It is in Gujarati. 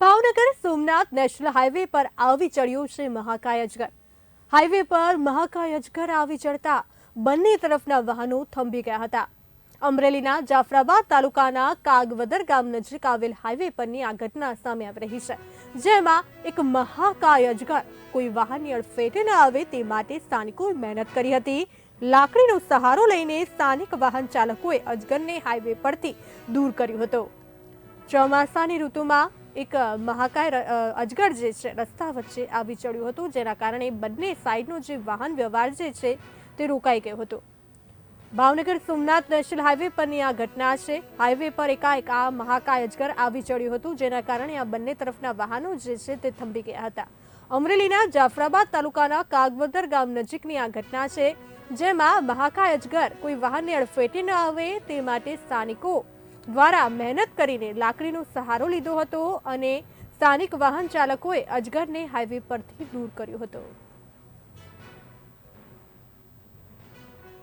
ભાવનગર સોમનાથ નેશનલ હાઈવે પર આવી ચડ્યું છે મહાકાય અજગર. હાઈવે પર મહાકાય અજગર આવી ચડતા બંને તરફના વાહનો થંભી ગયા હતા. અમરેલીના જાફરાબાદ તાલુકાના કાગવદર ગામ નજીક આવેલ હાઈવે પરની આ ઘટના સામે આવી રહી છે, જેમાં એક મહાકાય અજગર કોઈ વાહનની અડફેટે ન આવે તે માટે સ્થાનિકોએ મહેનત કરી હતી. લાકડીનો સહારો લઈને સ્થાનિક વાહન ચાલકોએ અજગરને હાઈવે પરથી દૂર કર્યો હતો. ચોમાસાની ઋતુમાં એક મહાકાય અજગર જે છે, રસ્તા વચ્ચે આવી ચડ્યું હતું, જેના કારણે બંને સાઈડનો જે વાહન વ્યવહાર જે છે તે રોકાઈ ગયો હતો. ભાવનગર સોમનાથ નેશનલ હાઈવે પરની આ ઘટના છે. હાઈવે પર એકાએક આ મહાકાય અજગર આવી ચડ્યું હતું, જેના કારણે આ બંને તરફના વાહનો જે છે તે થંભી ગયા હતા. અમરેલીના જાફરાબાદ તાલુકાના કાગવદર ગામ નજીકની આ ઘટના છે, જેમાં મહાકાય અજગર કોઈ વાહનને અડફેટે ન આવે તે માટે સ્થાનિકો દ્વારા મહેનત કરીને લાકડીનો સહારો લીધો હતો અને સ્થાનિક વાહન ચાલકોએ અજગરને હાઈવે પરથી દૂર કર્યો હતો.